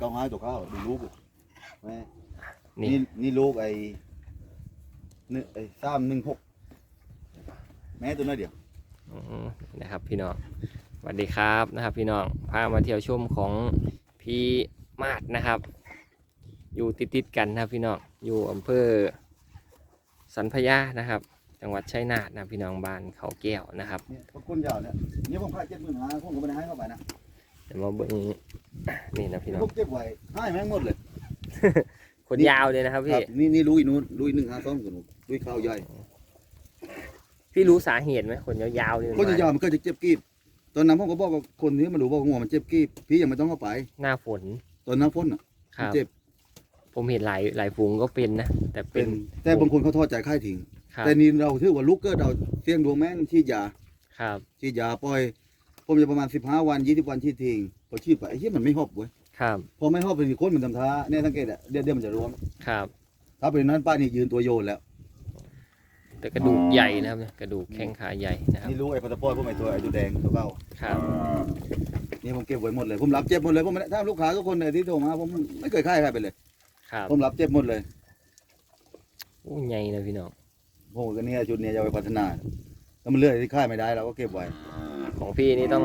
เก้าห้าตัวข้าดูลูกแม่นี่ นี่นี่ลูกไอ้นี่ไอ้สามหนึ่งหกแม่ตัวน้อยเดียวอืมนะครับพี่น้องสวัสดีครับนะครับ พี่น้องพามาเที่ยวชมของพี่มาดนะครับ อยู่ติดติดๆกันนะครับพี่น้องอยู่อำเภอสันพญานะครับ จังหวัดชัยนาทนะพี่น้องบ้านเขาแก้วนะครับเนี่ยพวกคนยาวเนี่ยเนี่ยผมขาเจ็ดหมื่นห้าผมก็ไม่ได้ให้เข้าไปนะเดี๋ยวมาเบิ่ง นี่นะพี่น้องผมเก็บไว้ให้แม่งหมดเลยคนยาวเลยนะครับคพี่ รับนี่นี่ลุยนู้นลุยหนึ่งห้าสองกับหนูลุยข้าวใหญ่พี่รู้สาเหตุไหมคนยาวๆนี่มัคนมยาวๆมันก็จะเจ็บกีบ ตอนนั้นผมก็บอกกับคนที่มันรู้ว่างัวมันเจ็บกีบ พี่ยังไม่ต้องเข้าไป หน้าฝนตอนหน้าฝนอะคมันรับ เจ็บผมเห็นหลายหลายฝูงก็เป็นนะ แต่เป็เป็นนแต่บางคนเขาทอดใจค่ายทิ้งครับแต่นี่เราถือว่าลูกเกิดเราเสี่ยงดวงแม่งฉีดยาครับฉีดยาปล่อย ผมจะประมาณ15วัน20วันฉีดทิ้ง พอฉีดไปไอ้เหี้ยมันไม่หอบเว้ยครับ พอไม่หอบเป็นคนมันทำท่าเนี่ยสังเกตอะเดี๋ยวเดี๋ยวมันจะรวมครับ ถ้าเป็นนั้นป้านี่ยืนตัวโยนแล้ว แต่กระดูกใหญ่นะครับเนี่ยกระดูกแข้งขาใหญ่นะครับนี่รู้ไอ้พัตตาปอยพวกไอ้ตัวไอ้ตัวแดงตัวเก้าครับ นี่ผมเก็บไว้หมดเลย ผมรับเจ็บหมดเลยผมไม่ได้ถ้าลูกค้าทุกคนเนี่ยที่โทรมาผมไม่เคยค่ายใครไปเลย ครับผมรับเจ็บหมดเลยโอ้ใหญ่นะพี่น้องผมก็เนี่ยชุดเนี้จะเอาไปพัฒนาถ้ามันเลือกที่ค่ายไม่ได้เราก็เก็บไว้ ของพี่นี่ต้อง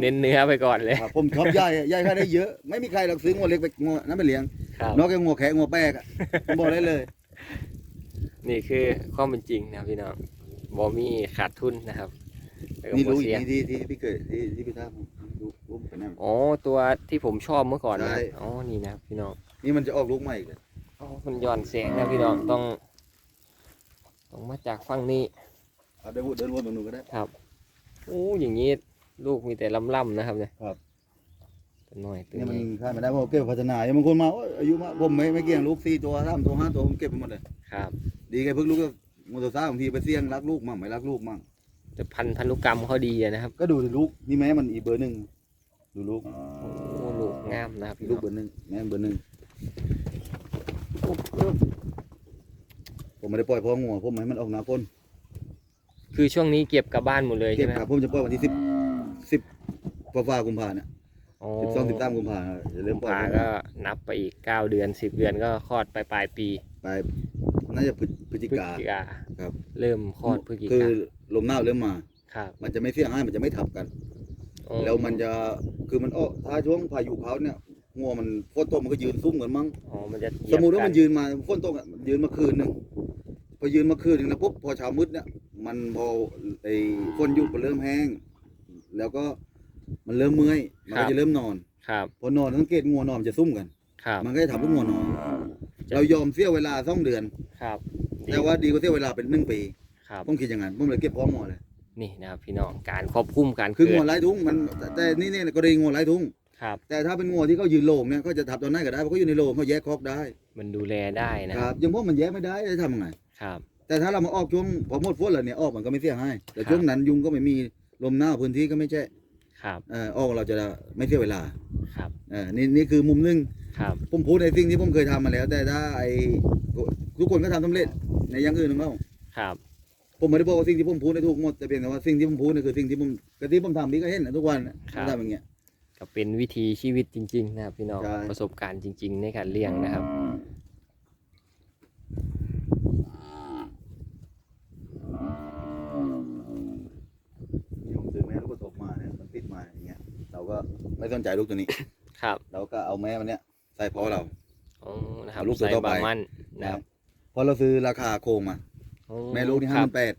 เน้นเนื้อไปก่อนเลย ครับผมชอบย่ายย่ายค่ายได้เยอะ ไม่มีใครหรอกซื้องัวเล็กไปงัวนั้นไปเลี้ยงครับ นอกจากงัวแขกงัวแปกอะผมบอกได้เลย นี่คือความเป็นจริงนะครับพี่น้องบอมีขาดทุนนะครับแล้วก็นี่บ่รู้อีกเสีย ที่ที่ที่พี่เกิดที่ที่พี่ท่าผมรู้รู้เป็นนั่น อ๋อตัวที่ผมชอบเมื่อก่อนนะใช่ อ๋อนี่นะครับพี่น้องนี่มันจะออกลูกใหม่อีกเลยอ๋อมันย้อนแสงนะพี่น้องต้องต้องมาจากฝั่งนี้ครับเดินวนเดินวนตรงนู้นก็ได้ ครับโอ้อย่างนี้ ลูกมีแต่ล่ำๆนะครับเนี่ยครับ ตัวน้อยตัวเนี่ยมันนี้ค่ายไม่ได้เพราะเก็บพัฒนาอย่างบางคนมาโอ้ยอายุมากผมไม่ไม่เกี่ยงลูกสี่ตัวสามตัวห้าตัวผมเก็บไปหมดเลย ครับดีไงเพิ่งลูกก็มอเตอร์ไซค์บางทีไปเสี่ยงรักลูกมั่งไม่รักลูกมั่งแต่พันพันธุกรรมเขาดีอะนะครับก็ดูที่ลูกนี่แม่มันอีกเบอร์หนึ่งดูลูกโอ้ลูกงามนะครับพี่ลูน้กองเบอร์หนึ่งแม่เบอร์หนึ่งผมไม่ได้ปล่อยเพราะงัวผมให้มันออกหนาพ้นคือช่วงนี้เก็บกลับบ้านหมดเลยเก็ใช่บไหมคครัรับบผมจะปล่อยวันที่สิบสิบ ฟ้าฟ้ากุมภาเนี่ยอ๋อสิบสองสิบสามกุมภาจะเริ่มปล่อยผ่าก็นับไปอีก9เดือน10เดือนก็คลอดไปปลายปีไปน่าจะพฤศพฤศจิพฤศกาจิกาครับ เริ่มคลอดพฤศจิคืกาอลมหนาวเริ่มมาครับ มันจะไม่เสี่ยงให้มันจะไม่ทับกันอ๋อแล้วมันจะคือมันอ้อถ้าช่วงพายุเขาเนี่ยงัวมันฝนตกมันก็ยืนซุ่มกันมั้งอ๋อมันจะเหยีสยบมมุติว่ามันกัยืนมาฝนตกอะมันยืนมาคืนหนึ่งพอยืนมาคืนหนึ่งนะปุ๊บพอเช้ามืดเนี่ยมันพอไอ้ฝนหยุดมันเริ่มแห้ง แล้วก็ มันเริ่มเมื่อยมันก็จะเริ่มนอนครับพอนอนสังเกตงัวนอนมันจะซุ่มกัน ครับ มันก็จะทำให้งัวนอน เรายอมเสียเวลาสองเดือน ครับดีแต่ว่าดีกว่าเสียเวลาเป็นหนึ่งปีครับ ผมคิดอย่างนั้นผมเลยเก็บพร้อมหมดเลย นี่นะครับพี่น้องการควบคุมการคือเกิงัวดไร้ทุ่งมันแต่แต่นี่เนี่ยกรณีงัวไร้ทุ่ง ครับ แต่ถ้าเป็นงัวที่เขายืนโล่งเนี่ยเขาจะทับตอนไหนก็ได้เพราะเขาอยู่ในโล่งเขาแยกคอกได้มันดูแลได้นะคครัรับบอยังพวกมันแยกไม่ได้จะทำยังไง ครับ แต่ถ้าเรามาออกช่วงพอหมดฝนแล้วเนี่ยออกมันก็ไม่เสียหายแต่ครับ ช่วงนั้นยุงก็ไม่มีลมหนาวพื้นที่ก็ไม่ใช่ ครับเอ่อออกเราจะไม่เสียเวลาครับเออนี่นี่คือมุมหนึง ครับผมพูดในสิ่งที่ผมเคยทำมาแล้ว แต่ถ้าไอ้ทุกคนก็ทำสำเร็จในอย่างอื่นของเขาครับผมไม่ได้บอกว่าสิ่งที่ผมพูดในถูกหมดแต่เพียงแต่ว่าสิ่งที่ผมพูดนี่คือสิ่งที่ผมกที่ผมทำพี่ก็เห็นนะทุกวันน่ะผมทำอย่างเงี้ย ก็เป็นวิถีชีวิตจริง ๆ นะครับ พี่น้องใช่ ประสบการณ์จริง ๆ ในการเลี้ยงนะครับ นี่ผมซื้อแม่ลูกกระทบมาเนี่ยมันติดมาอย่างเงี้ย เรา ก็ไม่สนใจลูกตัวนี้ ครับเราก็เอาแม่มันเนี้ยใส่พอเราอ๋อนะครับเอาลูกตัวใส่ต่อไปบามันนะครับพอเราซื้อราคาโครงมาอ๋อแม่ลูกนี่คห้ารัหมื่นแปด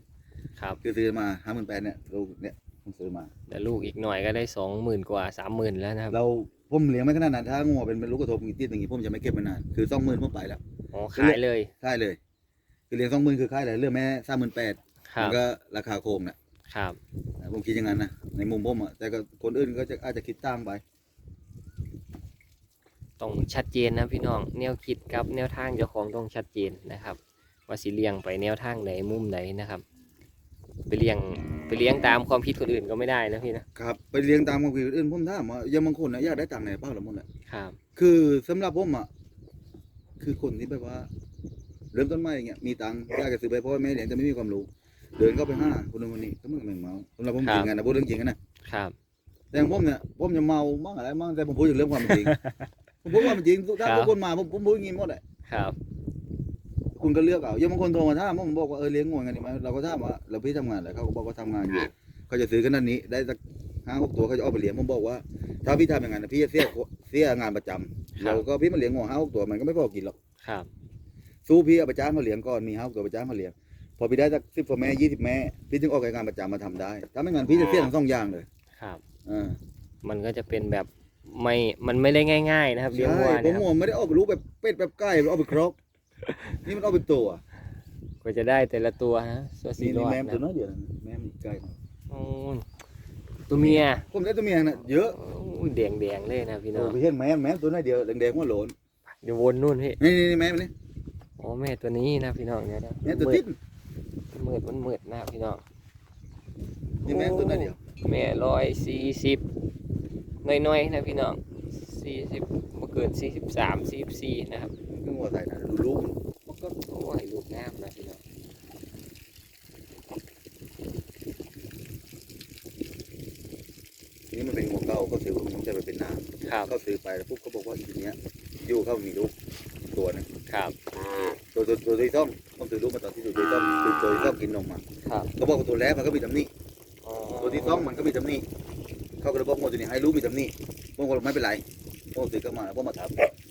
ครับคือซื้อมาห้าหมื่นแปดเนี่ยลูกเนี่ยผมซื้อมา แต่ลูกอีกหน่อยก็ได้สองหมื่นกว่าสามหมื่นแล้วนะครับเราผมเลี้ยงไม่ขนาดนั้นถ้างัวเป็นเป็นลูกกระทบมีติดอย่างงี้ผมจะไม่เก็บไว้นานคือสองหมื่นผมไปแล้วอ๋อขายเลยค่ายเลย คือเลี้ยงสองหมื่นคือค่ายเลยเรื่องแม่สามหมื่นแปดครัมับ นก็ราคาโครงน่ะ ครับ ผมคิดอย่างนั้นนะในมุมผมอะแต่ก็คนอื่นก็จะอาจจะคิดต่างไป ต้องชัดเจนนะพี่น้อง แนวคิดกับแนวทางเจ้าของต้องชัดเจนนะครับ ว่าสิเลี้ยงไปแนวทางไหนมุมไหนนะครับ ไปเลี้ยงไปเลี้ยงตามความคิดคนอื่นก็ไม่ได้นะพี่นะครับไปเลี้ยงตามความคิดคนอื่นผมถามว่าอย่างบางคนนะอยากได้ตังค์ไหนบ้างละมุนอะครับ คือสำหรับผมอะคือคนที่แบบว่า เริ่มต้นใหม่อย่างเงี้ยมีตังค์อยากจะซื้อไปเพราะว่าแม่เลี้ยงแต่ไม่มีความรู้ เดินเข้าไปห้าคนนึงคนนี้ก็มึงแม่งเมาสำหรับผมจริงกันนะพูดเรื่องจริงกันนะครับ แต่ของผมเนี่ยผมจะเมาบ้างอะไรบ้างแต่ผมพูดถึงเรื่องความจริงผผมว่ามันจริงถ้าครับทุกคนมาผมผมพูดอย่างงี้หมดแหละครับคุณก็เลือกเอายังบางคนโทรมาถามผมบอกว่าเออเลี้ยงงูกันดีไหมเราก็ถามว่าเราพี่ทำงานอะไรเขาก็บอกว่าทำงานอยู่เขาจะซื้อกันนั่นนี้ได้สักห้าหกตัวเขาจะเอาไปเลี้ยงผมบอกว่า ถ้าพี่ทำอย่างนั้นนะพี่จะเสียเสียงานประจำเราก็พี่มาเลี้ยงงูห้าหกตัวมันก็ไม่พอกินหรอกครับสู้พี่เอาไปจ้างมาเลี้ยงก่อนมีห้าหกตัวไปจ้างมาเลี้ยง พอพี่ได้สักสิบกว่าแม่ยี่สิบแม่พี่ถึงออกรายการประจำมาทำได้ ถ้าไม่งั้นพี่จะเสียทั้งสองอย่างเลยครับ อ่ามันก็จะเป็นแบบไม่ มันไม่ได้ง่าย ๆ นะครับเลี้ยงใช่วัวผมเนี่ยครับว่าไม่ได้เอาไปรู้แบบเป็ดแบบไก่หรือเอาไปครบนี่มันเอาไปตัวกว่าจะได้แต่ละตัวนะตัวสีนี่รนี่อดแม่มนะตัวน้อยเดียวนะแม่มอีกไก่โอ้ยตัวเมียผมได้ตัวเมียนะเยอะโอ้ยแดงๆเลยนะพี่น้โอ้องไปเห็นแม่มแม่มตัวน้อยเดียวแดงๆหัวโหลนเดี๋ยววนนู่นพี่นี่นี่แม่มนี่โอ้แม่ตัวนี้นะพี่น้องเนี่ยนะแม่ตัวติด มันมืดมันมืดนะพี่น้องนี่แม่มตัวน้อยเดียวแม่ร้อยสี่สิบน้อยๆนะพี่น้องสี่สิบเมื่อเกินสี่สิบสามสี่สิบสี่นะครับเพิ่งว่าใส่นะดูลูกมันก็โอ้ยลูกงามนะพี่น้องนี่มันเป็นหัวเก่าก็ซื้อมันจะไปเป็นน้ครับำเขาซื้อไปแล้วปุ๊บเขาบอกว่าอีกเนี้ยอยู่เข้ามีลูกตัวหนึงครับตัวตัวตัวที่ต้อง ต้องซื้อลูกมาตอนที่ตัวที่ต้องตัวตัวที่ต้องกินนมมาครับเขาบอกว่าตัวแรกมันก็มีตำหนิอ๋อตัวที่ต้องมันก็มีตำหนิเขาก็เลยบอกว่าตัวนี้ให้ลูกมีตำหนิผมก็บอกไม่เป็นไรผมซื้อกลับมาผมมาทับ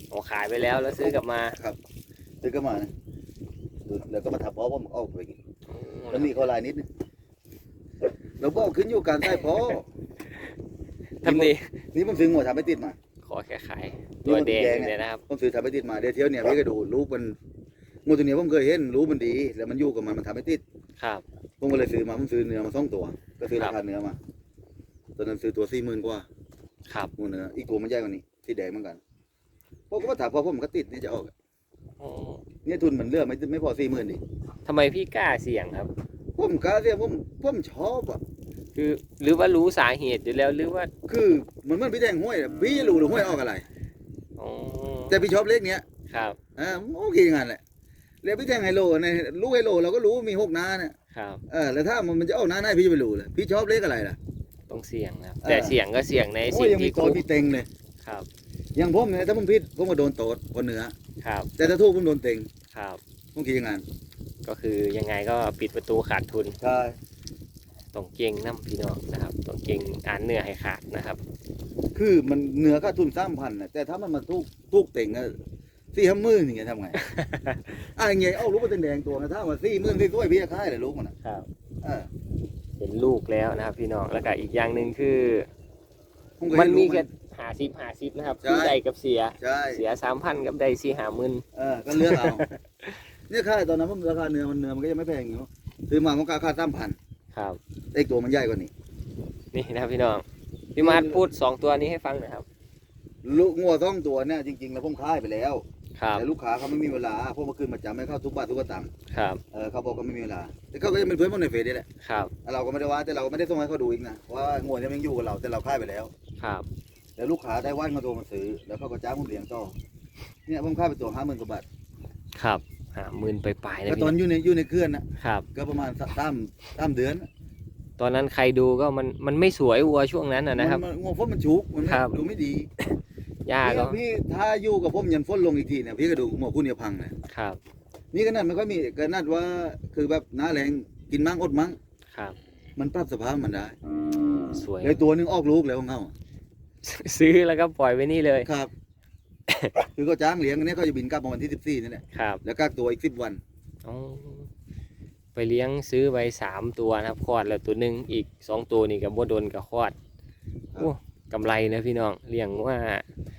โอ้ขายไปแล้วแล้วซื้อกลับมาซื้อกลับมานะแล้วก็มาทับเพราะผมเอาไปกินโอ้ตำหนิเขาลายนิดนึงเราบอกขึ้นอยู่การใส่พอทำดีนี่ผมซื้อหัวทำไม่ติดมาขอแค่ขายตัวแดงนี่มันแดงเนี่ยนะครับผมซื้อทำไม่ติดมาเดี๋ยวเที่ยวเนี่ยพี่ก็ดูรูปมัน งูตัวเนี้ยผมเคยเห็นรูปมันดี แล้วมันอยู่กับมันมันทำไม่ติดครับ ผมก็เลยซื้อมาผมซื้อเนื้อมาสองตัว ก็ซื้อครัราบคาเนื้อมาตอนนั้นซื้อตัวสี่หมื่นกว่าครับงูเนื้ออีกตัวมันใหญ่กว่านี้สีแดงเหมือนกันผมก็มาถามพอผมก็ติดนี่จะออกโอ้เนี่ยทุนมันเลือกไม่ไม่พอสี่หมื่นดิทำไมพี่กล้าเสี่ยงครับ ผมกล้าเสียผมผมชอบอะคือหรือว่ารู้สาเหตุอยู่แล้วหรือว่า คือเหมือนมันพี่แทงห้วยอะพี่รู้หรือห้วยออกอะไรอ๋อแต่พี่ชอบเลขเนี้ยครับอ่าโอเคงานแหละ แล้วพี่แทงไฮโลเนี่ยลูกไฮโลเราก็รู้มีหกหน้าเนี่ยครับ เออแล้วถ้ามันมันจะออกหน้าไหนพี่จะไปรู้เลยพี่ชอบเลขอะไรล่ะ ต้องเสี่ยงนะครับเออแต่เสี่ยงก็เสี่ยงในโอ้สิ่ยงยังมีที่โตคุณมีเต็งเลยครับ อย่างผมเนี่ยถ้าผมผิดผมก็โดนโตดบนเหนือ ครับ แต่ถ้าถูกผมโดนเต็งครับ ผมคิดอย่างนั้นก็คือยังไงก็ปิดประตูขาดทุน ใช่ต้องเก่งน้ำพี่น้องนะครับ ต้องเก่งอ่านเนื้อให้ขาดนะครับ คือมันเหนือก็ทุนสามพันนะแต่ถ้ามันมาทุกทุกเต็งอะ สี่ห้าหมื่นอย่างเงี้ยทำไง อะอย่างเงี้ยเอาลูกมาแดงๆตัวนะถ้ามาสี่หมื่นสี่ถ้วยพี่จะค่ายเลยลูกมันอะครับ เออเห็นลูกแล้วนะครับ พี่น้องแล้วก็อีกอย่างหนึ่งคือผเคยมันรู้มีแค่หาซิบหาซิบนะครับใช่ คือได้กับเสีย ใช่ เสียสามพันกับได้สี่หาหมื่นเออ ก็เลือกเอา เนี่ยค่ายตอนนั้นผมราคาเนื้อมันเนื้อมันก็ยังไม่แพงอยู่ซื้อมาผมกาค่าสามพันครับ แต่อีกตัวมันใหญ่กว่านี้ นี่นะครับพี่น้อง พี่มาร์ทพูดสองตัวนี้ให้ฟังหน่อยครับ ลูกงัวต้องตัวเนี่ยจริงๆ แล้วผมค่ายไปแล้ว ครับแต่ลูกค้าเขาไม่มีเวลาเพราะเมื่อคืนมาจำให้เข้าทุกบาททุกสตางค์ครับเออเขาบอกเขาไม่มีเวลาแต่เขาก็ยังเป็นเพื่อนผมในเฟซนี่แหละครับเราก็ไม่ได้ว่าแต่เราก็ไม่ได้ส่งให้เขาดูอีกนะว่างัวเนี่ยมันยังอยู่กับเราแต่เราค่ายไปแล้วครับแล้วลูกค้าได้ว่านเขาโทรมาซื้อแล้วเขาก็จ้างผมเลี้ยงต่อเนี่ยผมค่ายไปตัวห้าหมื่นกว่าบาทครับหาหมื่นไปปลายๆนะก็พี่ตอนน้องอยู่ในอยู่ในเครื่องนะครับก็ประมาณสามสามเดือนตอนนั้นใครดูก็มันมันไม่สวยวัวช่วงนั้นนะนะครับมังัวฝนมันชุกมันไม่ครับดูไม่ดี หญ้าก็เนี่ยพี่ถ้าอยู่กับผมยันฝนลงอีกทีเนี่ยพี่ก็ดูงัวคู่เนี่ยพังนะครับ นี่ก็นั่นไม่ค่อยมีก็นั่นว่าคือแบบหน้าแรงกินมั่งอดมั่งครับ มันปรับสภาพมันได้สวยเลยตัวหนึงออกลูกแล้วของเขาซื้อแล้วก็ปล่อยไว้นี่เลยครับ คือก็จ้างเลี้ยงอันนี้เขาจะบินกลับมาวันที่สิบสี่นี่แหละครับแล้วกักตัวอีกสิบวันอ๋อไปเลี้ยงซื้อไปสามตัวนะครับคลอดแล้วตัวหนึ่งอีกสองตัวนี่กับบ่โดนกับคลอดครับโอ้กำไรนะพี่น้องเลี้ยงว่างัว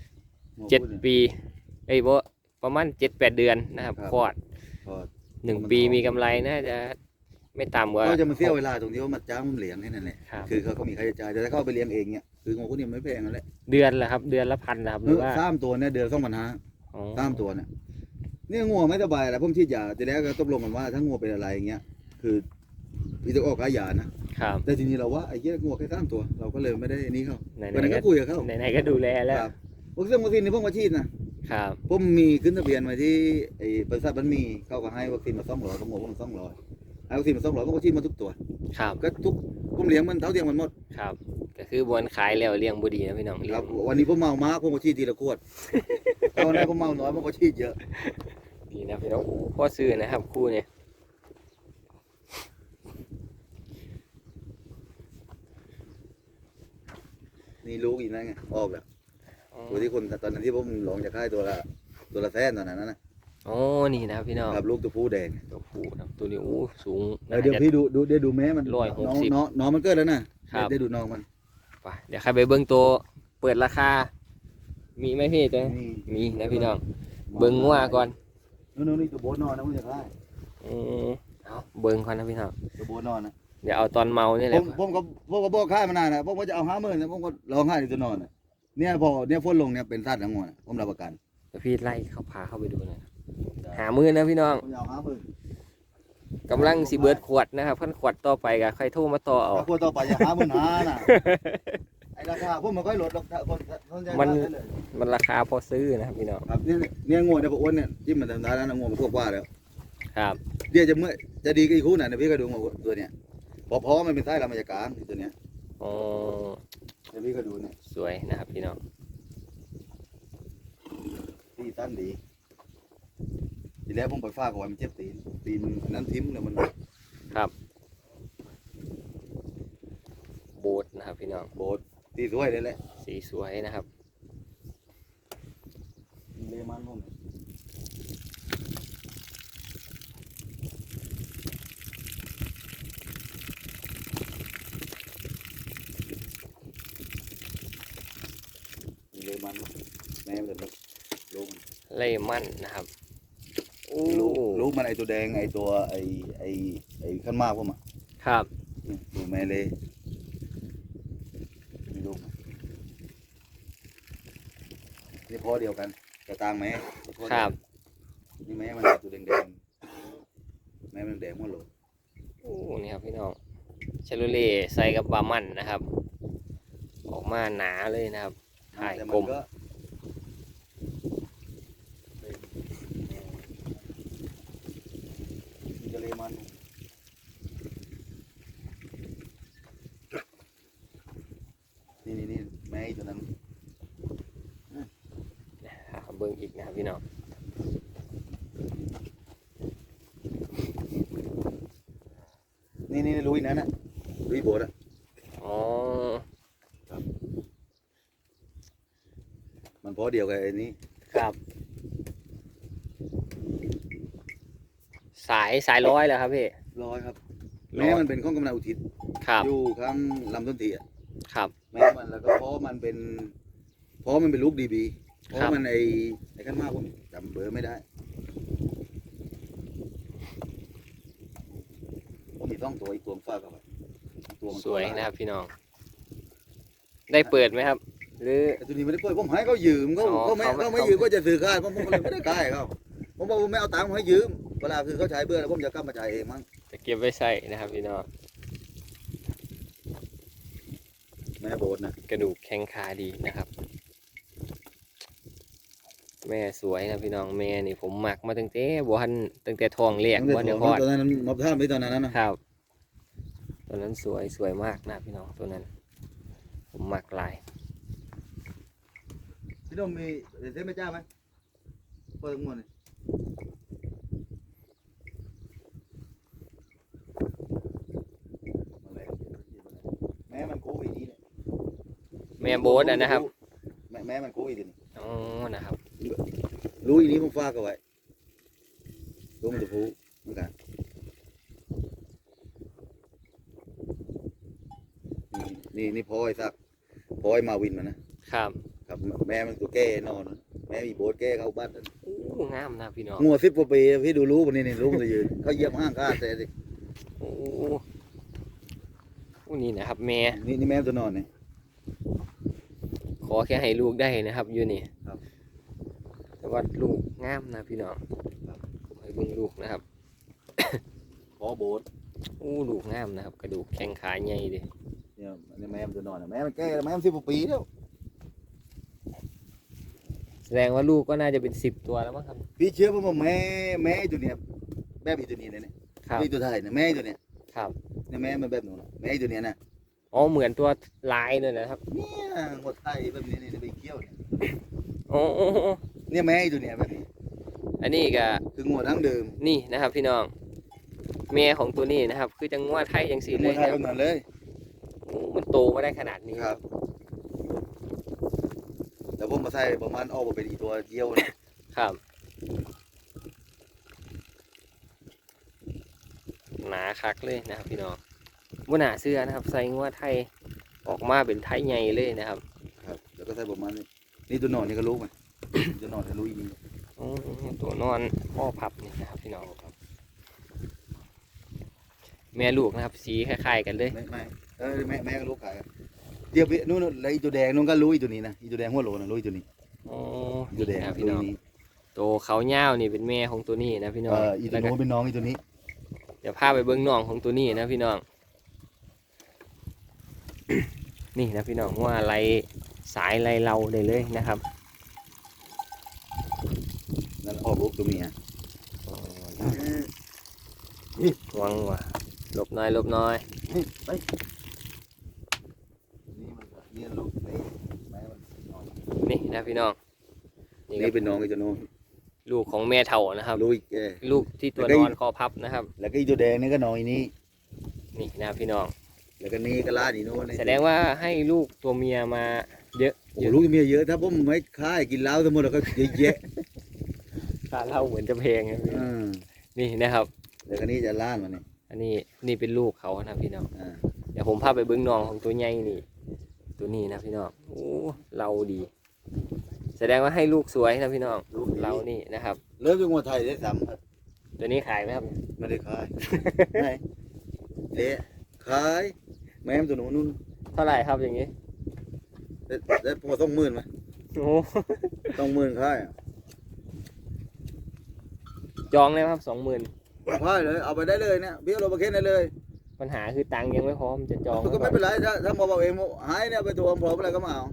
เจ็ดคู่นี่ยปีเอ้ยบ่ประมาณเจ็ดแปดเดือนนะครับครับ คลอดพอหนึ่งมันปีออก มีกำไรน่าจะไม่ต่ำกว่า ก็จะมาเสียเวลาตรงที่ว่ามาจ้างผมเลี้ยงแค่นั้นแหละครับ คือเขาก็มีค่าใช้จ่ายแต่ถ้าเขาเอาไปเลี้ยงเองเนี่ยคืองูคู่นี้ไม่แพงนั่นแหละเดือนละครับ เดือนละพันนะครับหเอรืออว่าสามตัวเนี่ยเดือนสองพันห้าอ๋อสามตัวเนี่ยเนี่ยงัวไม่สบายแล้วผมฉีดยาแต่แล้วก็ตกลงกันว่าถ้างัวเป็นอะไรอย่างเงี้ยคือพี่ต้องออกค่ายานะครับ แต่ทีนี้เราว่าไอ้เหี้ยงัวแค่สามตัว เราก็เลยไม่ได้อันนี้เขาไหนวันนั้นๆก็ก็คุยกับเขาไหนๆก็ดูแลแล้ว ครับ วัคซีนวัคซีนนี่ผมมาฉีดนะครับผมมีขึ้นทะเบียนไว้ที่ไอ้บริษัทมันมีเขาก็ให้วัคซีนมาสองร้อยผมบอกว่ามันสองร้อยให้วัคซีนมาสองร้อยผมก็ฉีดมาทุกตัว ครับ ก็ทุกผมเลี้ยงมันเท่าเทียมกันหมด ครับ ก็คือบวนขายแล้วเลี้ยงบ่ดีนะพี่น้องเลี้คยรังบวันนี้ผมเมามาผมก็ชีดทีละขวดตอนนั้นผมเมาน้อยผมก็ชีดเยอะ ดีนะพี่น้องโอ้พ่อซื้อนะครับ คู่เนี่ยนี่ลูกอีกนั่นไงออกแล้วอ๋อ ตัวที่คนตอนนั้นที่ผมหลงจากค่ายตัวละตัวละแสนตอนนั้นนะอ๋อนี่นะครับพี่น้องครับลูกตัวผู้แดงตัวผู้นะครับตัวนี้โอ้สูงเออเดี๋ยวพี่ดูดูเดี๋ยวดูแม่มันร้อยหกสิบน้องน้องมันเกิดแล้วนะครับได้ดูน้องมันไปเดี๋ยวใครไปเบิ่งตัวเปิดราคา มีไหมพี่ตัวนี้นี่มีนะพี่น้องเบิ่งงัวก่อนนู่นนู่นนี่ตัวโบทนอนนะมึงจะได้อืมเอาเบิ่งก่อนนะพี่น้องตัวโบทนอนนะเดี๋ยวเอาตอนเมานี่แหผละมผมก็ผมก็บอกค่ายมานานนะผมก็จะเอาห้าหมื่นนะผมก็ร้องไห้ในตัวนอนนะ เนี่ยพอเนี่ยฝนลงเนี่ยเป็นสัตว์ทั้งหมดนะผมรับประกันเดี๋ยวพี่ไล่เข้าพาเข้าไปดูหน่อยนะหามือนะพี่น้องผมจะเอาห้าหมื่นกำลังสิเบิดขวดนะครับขั้นขวดต่อไปก็ค่อยโทรมาต่อเอา ถ้า ควรต่อไปอย่าห้าหมื่นห้าน่ะไอ้ราคาผมมันค่อยลดหรอกถ้าคนคนใจมันได้เลยมันราคาพอซื้อนะครับพี่น้องครับเนี่ยเนี่ยงวดเนี่ยพวกอ้วนเนี่ยที่มันทำได้แล้วนะงวดมันพวกว่าแล้ว ครับ เดี๋ยวจะเมื่อจะดีกับอีกคู่น่ะเดี๋ยวพี่ก็ดูมาตัวเนี้ยพอพอมันเป็นไส้ลำมายากลางตัวเนี้ย อ๋อเดี๋ยวพี่ก็ดูเนี่ยสวยนะครับพี่น้องตีสั้นดีทีแล้วผมไปฟาดเอาไว้มันเจ็บตีนตีนนั้นทิ้มเลยมันโบทนะครับพี่น้องโบดตีสวยเลยแหละสีสวยนะครับเลมันผม มันแม่มันเลยลูกเลมันนะครับโอ้ลูกลูกมันไอตัวแดงไอตัวไอไอไอขั้นมากผมอะครับนี่ดูแม่เลยนี่ลูกมันนี่พ่อเดียวกันแต่ต่างแม่พ่อเดียวคกันรับนี่แม่มันตัวแดงๆแม่มันแดงหมดเลยโอ้นี่ครับพี่น้องเชลลูเล่ใส่กับบามันนะครับ ออกมาหนาเลยนะครับ ถ่ายแต่กลมันมก็มีทะเลมันนี่นี่นี่แม่อีตัวนั้นหาเบิ้งอีกนะครับพี่น้องนี่นี่รู้อีกนั้นน่ะรู้อีโบดอะ อ๋อ มันพอเดียวกับไอ้นี้ ครับ สายสายร้อยแล้วครับพี่ ร้อยครับร้แม่อยมันเป็นข้องกำนันอุทิศครับ อยู่ข้างลำต้นทีอะครับ แม่มันแล้วก็เพราะมันเป็น เพราะมันเป็นลูกดีบีเพครับราะมันไอ้ไอ้ขั้นมากผมจำเบอร์ไม่ได้ผมมีต้องตัวอีกตัวฟ้ากับตัวมันสวยนะครับพี่น้อง ได้เปิดไหมครับ หรือ แต่ตัวนี้ไม่ได้เปิดผมให้เขายืมเขาอ๋อเขาไม่เขาไม่ เขาไม่ยืมก็จะซื้อค่ายผมผมก็เลยไม่ได้ค่ายเขาผมบอกผมไม่เอาตังค์ผมให้ยืมเวลาคือเขาใช้เบื่อแล้วผมจะกลับมาจ่ายเองมั้งจะเก็บไว้ใส่นะครับพี่น้องแม่โบดนะกระดูกแข้งขาดีนะครับ แม่สวยนะพี่น้องแม่นี่ผมหมักมาตั้งแต่บวันตั้งแต่ทองเรียกตั้งแต่วันเดียวตคลอดอนนั้นมอบท่าไม่ตอนนั้นนะครับตัวนั้นสวยสวยมากนะพี่น้องตัวนั้น ผมหมักลาย พี่น้องมีเซ็นไม่จ้าไหมเปิดหมดเลยแม่มันโค้อีนี่เนี่ยแม่โบสอะนะครับแม่แม่มันโค้อีนี่อ๋อนะครับ รู้อีนี้ผมฝากเอาไว้รู้มันจะพูเหมือนกันนี่นี่นี่พลอยสักพลอยมาวินมันนะครับ ครับแม่มันตัวแก่นอนนะแม่มีโบสแก่เข้าบ้านอู้งามนะพี่น้องงัวสิบกว่าปีพี่ดูรู้วันนี้นี่รู้มันจะยืนเขาเหยียบห้างก้าแต่ดิโอ้อู้นี่นะครับ แม่นี่นี่แม่ตัวนอนนี่ขอแค่ให้ลูกได้นะครับอยู่นี่ครับแต่ว่าลูกงามนะพี่น้องผมให้เบิ่งลูกนะครับพอโบสอู้ลูกงามนะครับ กระดูกแข้งขาใหญ่ดิเนี่ยนี่แม่มันตัวนอนน่ะแม่มันแก่แล้วแม่มันสิบกว่าปีแล้ว แสดงว่าลูกก็น่าจะเป็นสิบตัวแล้วมั้งครับ พี่เชื่อผมว่าแม่แม่ตัวเนี้ยแบบอีตัวนี้เนี่ยครับนี่ตัวไทยเนี่ยแม่ตัวเนี้ยครับเนี่ยแม่มันแบบหนูนะแม่ตัวเนี้ยนะอ๋อเหมือนตัวลายเลยนะครับเนี่ยหมดไทยแบบนี้นี่ไปเคี่ยวเนี่ยอ๋ออ๋ออ๋อเนี่ยแม่ไอ้ตัวเนี้ยแบบนี้อันนี้ก็คืองัวทั้งเดิมนี่นะครับ พี่น้องแม่ของตัวนี้นะครับ คือจังงวไทยยังสีคือเลงัวยไทยนะคแบรับบนั้นเลยโอ้มันโตมาได้ขนาดนี้ครับ แล้วผมมาใส่ประมาณออกมาเป็นอีตัวเยี่ยวนะครับ หนาคักเลยนะครับพี่น้องว่าหนาเสื้อนะครับ ใส่งวไทยออกมาเป็นไทยใหญ่เลยนะครับ ครับ แล้วก็ใส่ประมาณนี้นี่ตัวนอนนี่ก็รู้ไหมตัวนอนนี่รู้อีกนี่โอ้ตัวนอนพ่อพับนี่นะครับพี่น้องแม่ลูกนะครับ สีคล้ายๆกันเลย ไม่ไม่เออแม่แม่ก็รู้ขาย เดี๋ยวพี่นู่นแล้วอีตัวแดงนู่นก็รู้อีตัวนี้นะอีตัวแดงหัวโหลนะรู้อีตัวนี้โอ้อีตัวแดงนะครับรู้พี่น้องอีนี้โตเขาเง่าวนี่เป็นแม่ของตัวนี้นะพี่น้อเองออีตัวแล้วก็โน้นเป็นน้องอีตัวนี้ เดี๋ยวพาไปเบิ้งน้องของตัวนี้นะพี่น้อง นี่นะพี่น้องว่าไรสายไรเราได้เลยนะครับนั่นออกลูกตัวเมียหวังว่ะหลบน้อยหลบน้อย ไป นี่มันก็เนี่ยลูกนี่แม่มันนอนนี่นะพี่น้องนี่นี่ก็เป็นน้องอีตัวโน้นลูกของแม่เถ่านะครับรู้อีกแกลูกที่ตัวแล้วนก็อนคอพับนะครับ แล้วก็อีตัวแดงนี่ก็น้องอีนี้นี่นะพี่น้อง แล้วก็นี่ก็ลาดอีโน้นนี่แสดงว่าให้ลูกตัวเมียมาเยอะโอ้โหลูกตัวเมียเยอะถ้าผมไม่ค่ายกินเหล้าทั้งหมดแล้วก็เยอะแยะค่าเหล่าเหมือนจะเพลงนะพี่อืมนี่นะครับ แล้วก็นี่จะล่านมาเนี่ยอันนี้นี่เป็นลูกเขานะพี่น้องอ่าเดี๋ยวผมพาไปเบิ้งน้องของตัวใหญ่นี่ ตัวนี้นะพี่น้องโอ้เราดี แสดงว่าให้ลูกสวยนะพี่น้องลูกเรานี่นะครับ เริ่มจากงัวไทยได้สามครับตัวนี้ขายไหมครับ ไม่ได้ขายไหนเอ๊ะขายแม่มตัวหนูนู่นเท่าไหร่ครับอย่างนี้ได้ได้พอต้องหมื่นไหมโอ้ต้องหมื่นขายอะจองเลยครับสองหมื่นขายเลยเอาไปได้เลยเนี่ยพี่เอาเราไปเค้นได้เลย ปัญหาคือตังค์ยังไม่พร้อมจะจองก็ไม่เป็นไรถ้าถ้ามาบอกเองว่าหายเนี่ยไปตัวพร้อมอะไรก็มาเอา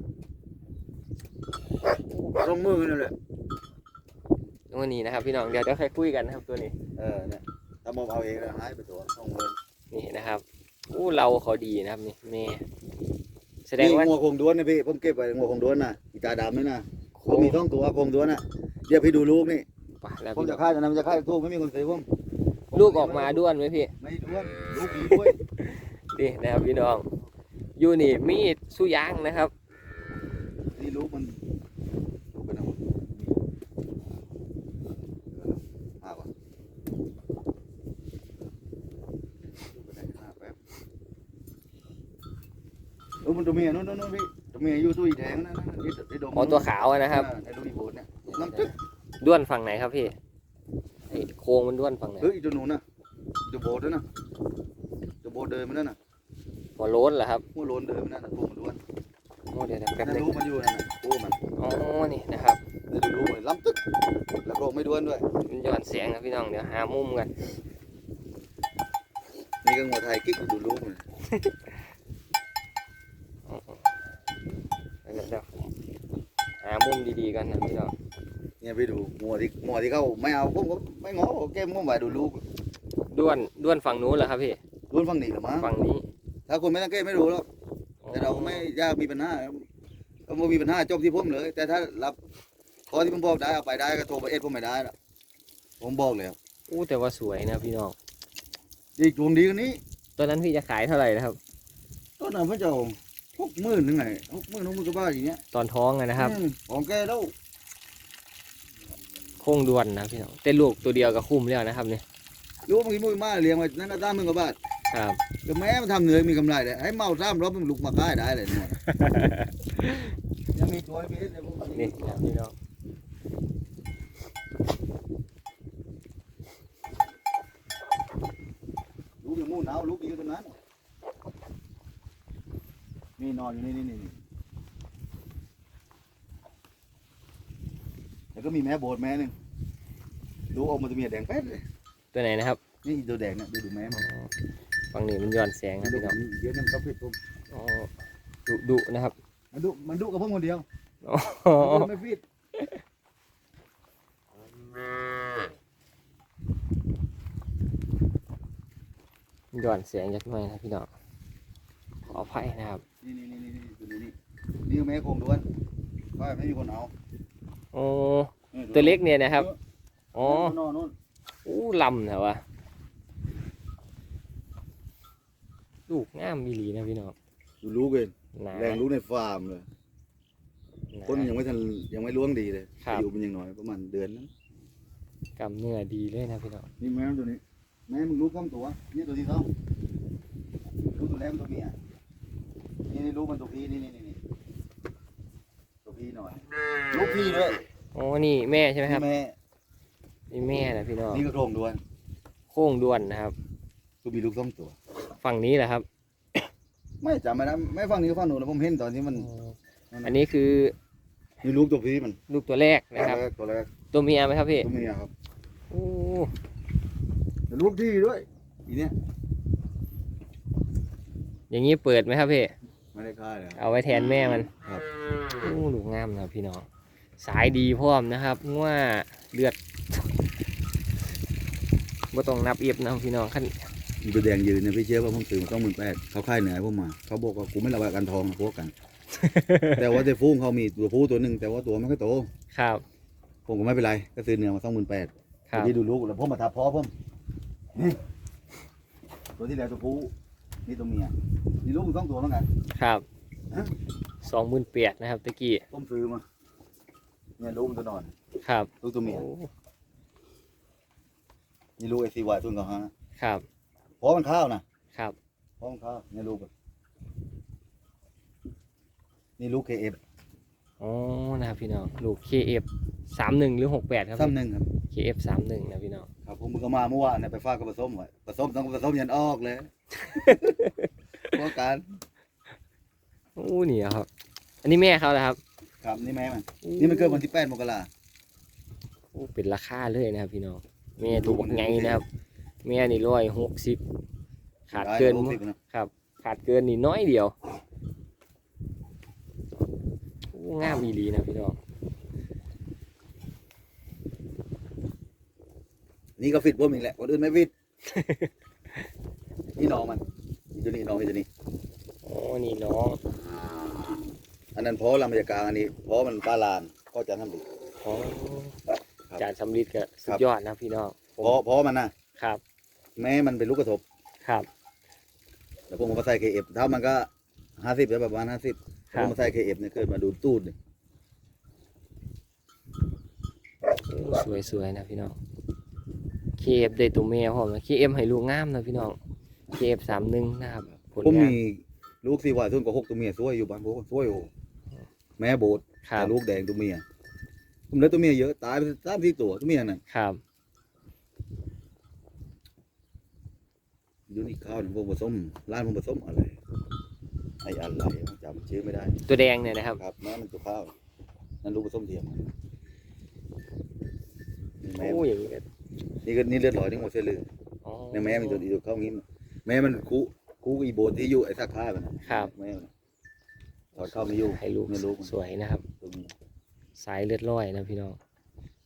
ต้องหมื่นนั่นแหละตัวนี้นะครับ พี่น้องเดี๋ยวเดี๋ยวค่อยคุยกันนะครับตัวนี้ เออเนี่ยถ้าบอกเอาเองแล้วหายไปตัวต้องหมื่นนี่นะครับอู้เราเขาดีนะครับนี่แม่แสดงนี่ว่างัวคงด้วนนะพี่ผมเก็บไว้งัวคงด้วนน่ะอีตาดำนี่นะโคผมมีต้องตัวคงด้วนน่ะเดี๋ยวพี่ดูลูกนี่ไปแล้วผมพี่น้จะองฆ่าจะนำจะฆ่าทูกไม่มีคนซื้อผม ลูกออกมาด้วนไหมพี่ไม่ด้วนลูกดีด้วยนี่นะครับพี่น้องอยู่นี่มีดสู้ยางนะครับนี่ลูกมันลูกเป็นอะไรห้าป่ะลูกเป็นอะไรห้าแป๊บเออมันตัวเมียนู่นนู่นนู่นพี่ตัวเมียอยู่ตัวอีแดงนั่นนั่นที่ที่ดมอ๋อตัวขาวอะนะครับอ่าในลูกอีโบนเนี่ยน้ำตึ๊กด้วนฝั่งไหนครับพี่ไอ้โค้งมันด้วนฝั่งไหนเฮ้ยอีตัวหนูน่ะอีตัวโบดนั่นน่ะตัวโบดเดินมันนั่นน่ะหัวโล้นเหรอครับหัวโลนเดินมันนั่นน่ะตัวมันด้วนโอ้เดี๋ยวเดี๋ยวแป๊บนั่นนึงลูกมันอยู่นั่นน่ะตัวมันอ๋อนี่นะครับนี่ดูลูกเลยล้ำตึ๊กแล้วโรคไม่ด้วนด้วยมันย้อนเสียงนะพี่น้องเดี๋ยวหามุมกันนี่ก็งัวไทยกิ๊กดูลูกมันอ๋อเดี๋ยวเดี๋ยวผมหามุมดีๆกันนะพี่น้อง เนี่ยไปดูงัวที่งัวที่เขาไม่เอาผมก็ไม่ง้อแก้มง้อไว้ดูลูกด้วนด้วนฝั่งนู้นเหรอครับพี่รุ่นฝั่งนี้เหรือมั้งฝั่งนี้ถ้าคนไม่ตั้งเกตไม่รู้หรอกแต่เราไม่ยากมีปัญหาก็ไม่มีปัญหาจบที่ผมเลย แต่ถ้ารับขอที่ผมบอกได้เอาไปได้ก็โทรไปเอ็ดผมไม่ได้ละผมบอกเลยอู้แต่ว่าสวยนะพี่น้องอีกดวงดีกันนี้ตอนนั้นพี่จะขายเท่าไหร่นะครับต้นนั้นพระเจ้าหกหมื่นนึงไงหกหมื่นหกหมื่นกว่าบาทอย่างเงี้ยตอนท้องอะนะครับอืมของแกแล้ว โค้งด้วนนะพี่น้องแต่ลูกตัวเดียวก็คุ้มแล้วนะครับเนี่ยรู้บางทีมุ้ยมาเลี้ยงไว้นั่นน่ะตามหมื่นกว่าบาทครับก็แม้มันทำเหนื่อยมีกำไรเลยให้เมาซ้ำรอบมันลุกมาขายได้เลยเนี่ยยังมีตัวให้พี่เดี๋ยวผมนี่นะพี่น้องลูกอย่างมูหนาวลูกดีกันนั้นนี่นอนอยู่นี่นี่นี่แล้ว ก็มีแม่โบดแม่หนึ่งดูออกมาจะมีแดงแป๊ดเลยตัวไหนนะครับนี่ตัวแดงเนี่ยดูดูแม่มันฝั่งนี้มันย้อนแสงครับดูพี่น้องเดี๋ยวมันก็ผิดผมอ๋อดุดุนะครับ มันดูมันดูกับผมคนเดียวอ๋อมันไม่ผิดย้อนแสงจักหน่อยนะพี่น้องขอออภัยนะครับ นี่นี่นี่นี่นี่ตัวนี้นี่นี่คือแม่โคงด้วนก็ไม่มีคนเอา โอ้ ตัวเล็กเนี่ยนะครับ อ๋อโน่นโน่นอู้ลำนะวะลูกงามมีหลีนะพี่น้องดูลูกเองหนาแรงลูกในฟาร์มเลยหนาคนยังไม่ทันยังไม่ล้วงดีเลยครับอยู่มันยังน้อยประมาณเดือนนึงกำเนื้อดีเลยนะพี่น้องนี่แม่มันตัวนี้แม่มึงรู้ข้ามตัวนี่ตัวที่สองลูกตัวแรกมันตัวเมียนี่นี่ลูกมันตัวพี่นี่นี่นี่นี่ตัวพี่หน่อยลูกพี่ด้วย โอ้นี่แม่ใช่ไหมครับนี่แม่นี่แม่นะพี่น้องนี่ก็โครงด้วน โค้งด้วนนะครับ ตัวมีลูกสองตัว ฝั่งนี้แหละครับ ไม่จำไม่ได้ไม่ฟังนี้ก็ฟังหนูนะผมเห็นตอนที่มันอันนี้คือนี่ลูกตัวพี่มันลูกตัวแรกนะครับตัวแรกตัวแรกตัวเมียไหมครับพี่ตัวเมียครับโอ้แต่ลูกพี่ด้วยอีเนี้ยอย่างนี้เปิดไหมครับพี่ไม่ได้ค่ายเลยเอาไว้แทนแม่มันครับโอ้ลูกงามนะครับพี่น้อง สายดีพร้อมนะครับว่าเลือดบ่ต้องนับเอียบนะครับพี่น้องขั้นมันตัวแดงยืนเนี่ยพี่เชื่อว่าผมซื้อมาต้องหมื่นแปดเขาค่ายเหนือผมมา เขาบอกว่ากูไม่ระบายกันทองนะพวกกัน แต่ว่าแต่ฟูงเขามีตัวผู้ตัวหนึ่งแต่ว่าตัวไม่ค่อยโตครับ ผมก็ไม่เป็นไรก็ซื้อเนื้อมาสองหมื่นแปดครับที่ดูลูกแล้วผมมาทับพ่อผมนี่ตัวที่แล้วตัวผู้นี่ตัวเมียนี่ลูกมันต้องตัวเหมือนกัน ครับฮะสองหมื่นเปียดนะครับตะกี้ผมซื้อมา เนี่ยลูกมันตัวนอน ครับ ลูกตัวเมียโอ้นี่ลูกไอซีวายตัวเขาฮะครับ เพราะมันข้าวนะครับ เพราะมันข้าวนี่ลูกมันนี่ลูกเคเอฟอ๋อ นะครับพี่น้อง ลูก KF สามหนึ่งหรือหกแปดครับ ซ้ำหนึ่งครับ KF สามหนึ่งนะพี่น้อง ครับผมเพิ่งก็มาเมื่อวานเนี่ยไปฝากกับผสมไว้ผสมต้องผสมยันออกเลย เพราะการโอ้นี่ครับ อันนี้แม่เขาเหรอครับ ครับนี่แม่มันนี่มันเกิดวันที่แปดมกราโอ้เป็นราคาเลยนะครับพี่น้องแม่ถูกบักไงนะครับแม่นี่ร้อยหกสิบขาดเกินหมั้กงสิบนะขาดเกินนี่น้อยเดียวโอ้งามอีหลีนะพี่น้องนี่ก็ฟิตผมอีกแหละคนอื่นไม่ฟิตนี่น้องมันนี่ตัวนี้น้องนี่ตัวนี้อ๋อนี่น้อง อันนั้นเพราะลำบากลางอันนี้เพราะมันปลาลานก็จะทำดี อ๋อครับจานสำลิดก็สุครัดบยอดนะพี่น้องผมเพราะเพราะมันนะครับ แม้มันเป็นลูกกระทบครับแล้วผมก็มาใส่เคเอฟถ้ามันก็ห้าสิบแล้วประมาณห้าสิบครับผมมาใส่เคเอฟเนี่ยเกิดมาดูตูดเนี่ยโอ้สวยๆนะพี่น้อง KF ได้ตัวแม่พร้อมนะ KF ให้ลูกงามนะพี่น้อง KF สามหนึ่งนะครับผลผมงานมีลูกสี่วายส่วนกับหกตัวเมียสวยอยู่บ้านผมสวยโอ้ แม่โบดครัแต่บลูกแดงตัวเมียผมเหลือตัวเมียเยอะตายไปสามสี่ตัวตัวเมียนั่นครับอยู่นี่ข้าวนี่ผมผสมร้านผมผสมอะไรไอ้อะไรจำชื่อไม่ได้ ตัวแดงเนี่ยนะครับ ครับแม่มันตัวข้าวนั่นลูกผสมเทียมนี่แม่โอ้อย่างนี้ก็นี่ก็นี่เลือดลอยนี่หมดเส้นเลยอ๋อในแม่มันตัวอีตัวเข้างี้แม่มันคู่คู่กับอีโบนที่อยู่ไอ้ซักผ้ามันน่ะครับ แม่มัน ถอดเข้าไม่อยู่ให้ลูกเนี่ยลูกมันสวยนะครับตัวเมียสายเลือดร้อยนะพี่น้อง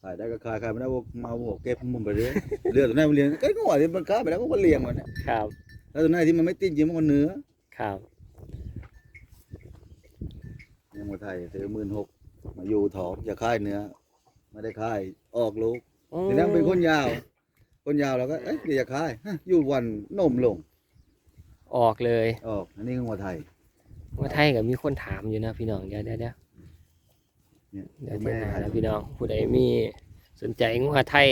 ขายได้ก็ขายขายไม่ได้ว่าเมาบอกเก็บมุมไปเรื่อยเลือดตัวไหนมันเลี้ยงก็งอที่มันค้าไปแล้วมันก็เลี้ยงมันน่ะครับ แล้วตัวไหนที่มันไม่ติดจริงมันก็เนื้อครับยังมาไทยซื้อหมื่นหกมาอยู่ถอกจะค่ายเนื้อไม่ได้ค่ายออกลูกโอ้ทีนั้นเป็นคนยาว คนยาวเราก็เอ๊ะเดี๋ยวจะค่ายฮะอยู่วันนมลง ออกเลยออกอันนี้งัวไทย ว่าไทยก็มีคนถามอยู่นะพี่น้องเดี๋ยวเดี๋ยวเดี๋ยวเนี่ยเดี๋ยวแม่เจอหน้าไทยนะพี่น้องผู้ใดมีสนใจงัวไทย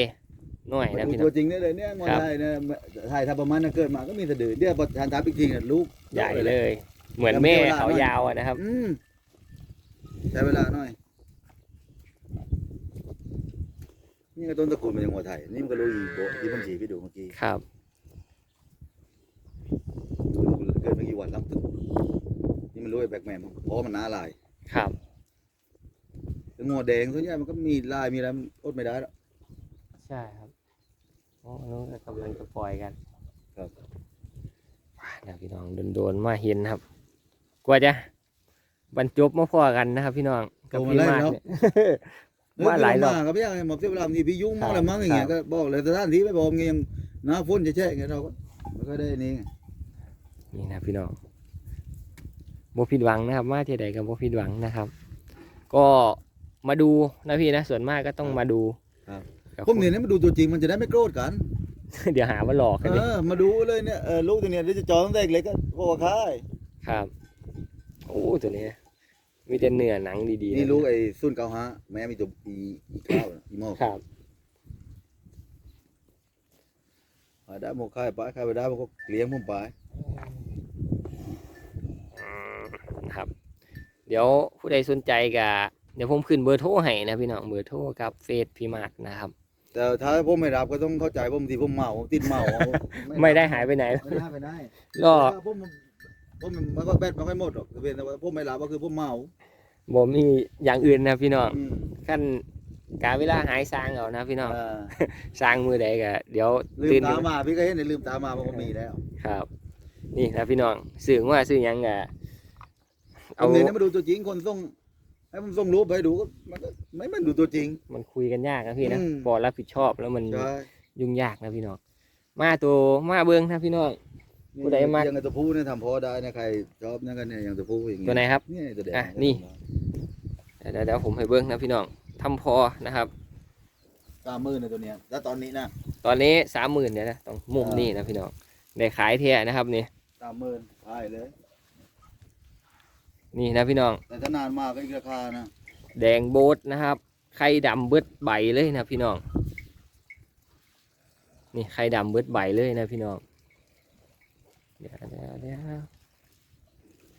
หน่อยนะดูพี่น้ตัอวงจริงได้เลยเนี่ยงัวครับไทยเนี่ยไทยถ้าประมาณนั้นเกิดมาก็มีสะดือเดี๋ยวพอทานทับอีกทีเนี่ยลูกใหญ่เลย เหมือนแม่เขายาวอะนะครับอืมใช้เวลาหน่อยนี่ก็ต้นตระกูลมันยังงัวไทยนี่มันก็ลูกอีโบะที่ผมฉีพี่ดูเมื่อกี้ครับลูกเกิดไม่กี่วันแล้ว นี่มันรู้ไอ้แบกแมนเพราะมันน้าลายครับแต่งัวแดงส่วนใหญ่มันก็มีลายมีอะไรมันอดไม่ได้แล้วใช่ครับโอ้น้องก็กำลังจะปล่อยกันครับว้านะพี่น้องโดนๆมาเห็นครับ กว่าจะบรรจบมาพอกันนะครับ พี่น้องกับพี่มากเนี่ยมาหลายรอบ เก็พี่ยังไงหมอบเสียเวลาบางทีพี่ยุ่งมากครับเลยมั้งอย่างเงี้ยครัก็บบอกเลยสถานที่ไม่บอกเงี้ยยังหน้าฝนจะแช่เงี้ยเราก็มันก็ได้นี่ไง นี่นะพี่น้อง บ่ผิดหวังนะครับมาที่ใดก็บ่ผิดหวังนะครับ ก็มาดูนะพี่นะส่วนมากก็ต้องมาดูครับ กับผมเนี่ยมาดูตัวจริงมันจะได้ไม่โกรธกันเดี๋ยวหาว่าหลอกกันเอดิอมาดูเลยเนี่ยเออลูกตัวเนี้ยเดี๋ยวจะจองตั้งแต่เล็กก็พอค่ายครับโอ้ตัวนี้มีแต่เนื้อหนังดีๆนี่ะลูกไอ้ซุนเกาฮะแม่มีตัวอีอีข้าวน่ะอีหมอกครับอ่าได้หมกค่ายไปค่ายไปได้มันก็เลี้ยงผมไปอืม นะครับ เดี๋ยวผู้ใดสนใจก็เดี๋ยวผมขึ้นเบอร์โทรให้นะพี่น้องเบอร์โทรกับเฟซพี่มาร์ทนะครับ แต่ถ้าผมไม่รับก็ต้องเข้าใจผมทีผมเมาติดเมาไม่ได้หายไปไหนไม่ได้ไปได้ก็แต่ว่าผมผมมันก็แบตมันไม่หมดหรอกแต่ว่าผมไม่รับก็คือผมเมาบ่มีอย่างอื่นนะพี่น้องอืมขั้นการเวลาหายสร้างเอานะพี่น้องอ่าสร้างมือใดก็เดี๋ยวลืมตื่นตามาพี่ก็เห็นในลืมตามามันก็มีแล้วครับ นี่นะพี่น้องสื่อว่าสื่อหยังก็ผ เอามเนี่ยมาดูตัวจริงคนส่งให้ผมส่งรูปไปดูก็มันก็ไม่มันดูตัวจริง มันคุยกันยากนะพี่นะอืมพอรับผิดชอบแล้วมันใช่ยุ่งยากนะพี่น้องมาตัวมาเบิ้งนะพี่น้อง ผู้ใดมา อย่างกับตัวผู้เนี่ยทำพอได้นะใครชอบนั่นกันเนี่ยอย่างตัวผู้อย่างเงี้ยตัวไหนครับ เนี่ยตัวแดงอะนี่เดี๋ยวเดี๋ยวผมให้เบิ้งนะพี่น้องทำพอนะครับสามหมื่นในตัวเนี้ยแล้วตอนนี้นะตอนนี้สามหมื่นเนี่ยนะตรงมุมนี่นะพี่น้องได้ขายเทียนะครับนี่สามหมื่นขายเลย นี่นะพี่น้อง แต่ถ้านานมากก็อีกราคานะ แดงโบทนะครับ ไข่ดำเบิดใบเลยนะพี่น้อง นี่ไข่ดำเบิดใบเลยนะพี่น้อง เดี๋ยวเดี๋ยวเดี๋ยว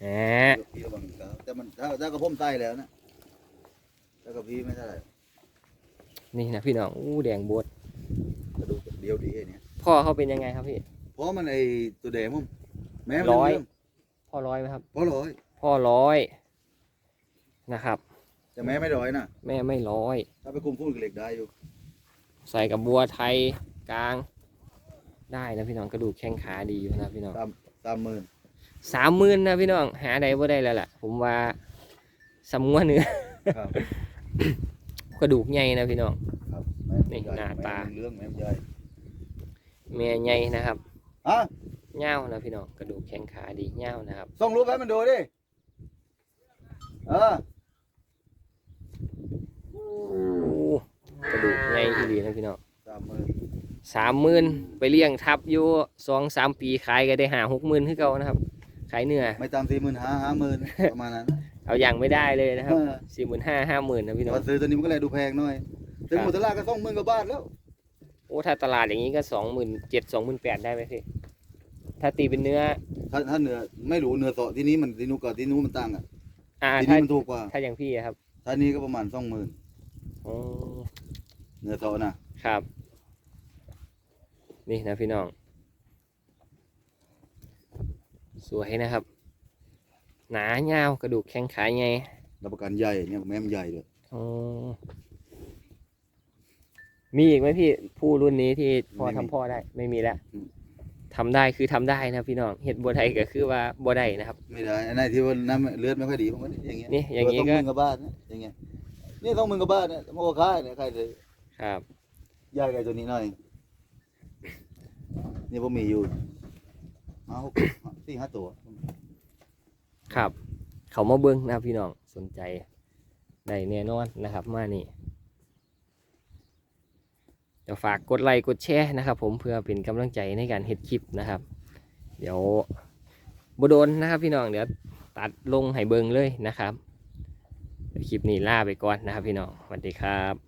แหมพี่ระวังครับแต่มันถ้าถ้ากับผมใต้แล้วนะถ้ากับพี่ไม่เท่าไหร่นี่นะพี่น้องอู้แดงโบทกระดูกเดียวดีไอ้เนี่ยพ่อเขาเป็นยังไงครับพี่ เพราะมันไอ้ตัวแดงผมแม่มันร้อย เงพ่อร้อยไหมครับ เพราะร้อย พ่อร้อยนะครับ แต่แม่ไม่ร้อยนะแม่ไม่ร้อย ถ้าไปคุมพุ่นกับเหล็กได้อยู่ ใส่กับบัวไทยกลาง ได้นะพี่น้องกระดูกแข้งขาดีอยู่นะพี่น้อง ตามตามหมื่นสามหมื่นนะพี่น้อง หาใดบ่ได้แล้วล่ะ ผมว่าสำงวนเนื้อครับ กระดูกใหญ่นะพี่น้อง ครับแม่นี่ใญ่หน้าตา แม่เรื่องแม่ใหญ่แม่ใหญ่นะครับฮะเง่าวนะพี่น้องกระดูกแข้งขาดีเง่าวนะครับ ส่งรูปให้มันดูดิ เออโอ้กระดูกใหญ่ที่ดีนะพี่น้องสามหมื่นสามหมื่นไปเลี้ยงทับอยู่สองสามปีขายก็ได้หาหกหมื่นคือเก่านะครับ ขายเนื้อ ไม่ตามสี่หมื่นห้าห้าหมื่นประมาณนั้นเอาอย่างไม่ได้เลยนะครับเออสี่หมื่นห้าห้าหมื่นนะพี่น้องพอซื้อตัวนี้มันก็เลยดูแพงหน่อยถึงครับหมดตลาดก็ต้องหมื่นกว่าบาทแล้วโอ้ถ้าตลาดอย่างนี้ก็สองหมื่นเจ็ดสองหมื่นแปดได้ไหมพี่ถ้าตีเป็นเนื้อ ถ้าถ้าเนื้อไม่รู้เนื้อสดที่นี้มันที่นู้นกับที่นู้นมันต่างอะ อ่าที่ถ้านี่มันถูกกว่าถ้าอย่างพี่อะครับถ้านี้ก็ประมาณสองหมื่นอ๋อเนื้อสดนะครับ นี่นะพี่น้อง สวยนะครับ หนาเงาวกระดูกแข้งขาไงรับประกันใหญ่เนี่ยแม่มันใหญ่เลยอ๋อมีอีกไหมพี่ผู้รุ่นนี้ที่พอทำพ่อได้ ไม่มีแล้ว ทำได้คือทำได้นะพี่น้องเห็ดบัวไทยก็คือว่าบัวได้นะครับ ไม่ได้อันไหนที่ว่าน้ำเลือดไม่ค่อยดีผมก็อย่างเงี้ยนี่อย่างงี้นี้ก็ก็ ต้องหมื่นกว่าบาทนะอย่างเงี้ยนี่ต้องหมื่นกว่าบาทเนี่ยมันก็ค่ายเนี่ยใครเลยครับใหญ่กว่าตัวนี้หน่อยนี่ผมมีอยู่ห้าหกสี่ห้าตัวครับ เขามาเบิ้งนะครับพี่น้องสนใจได้แน่นอนนะครับ มานี่เดี๋ยวฝากกดไลค์กดแชร์นะครับ ผมเพื่อเป็นกำลังใจในการเฮ็ดคลิปนะครับ เดี๋ยวบโดนนะครับ พี่น้องเดี๋ยวตัดลงให้เบิงเลยนะครับคลิปนี้ล่าไปก่อนนะครับ พี่น้องสวัสดีครับ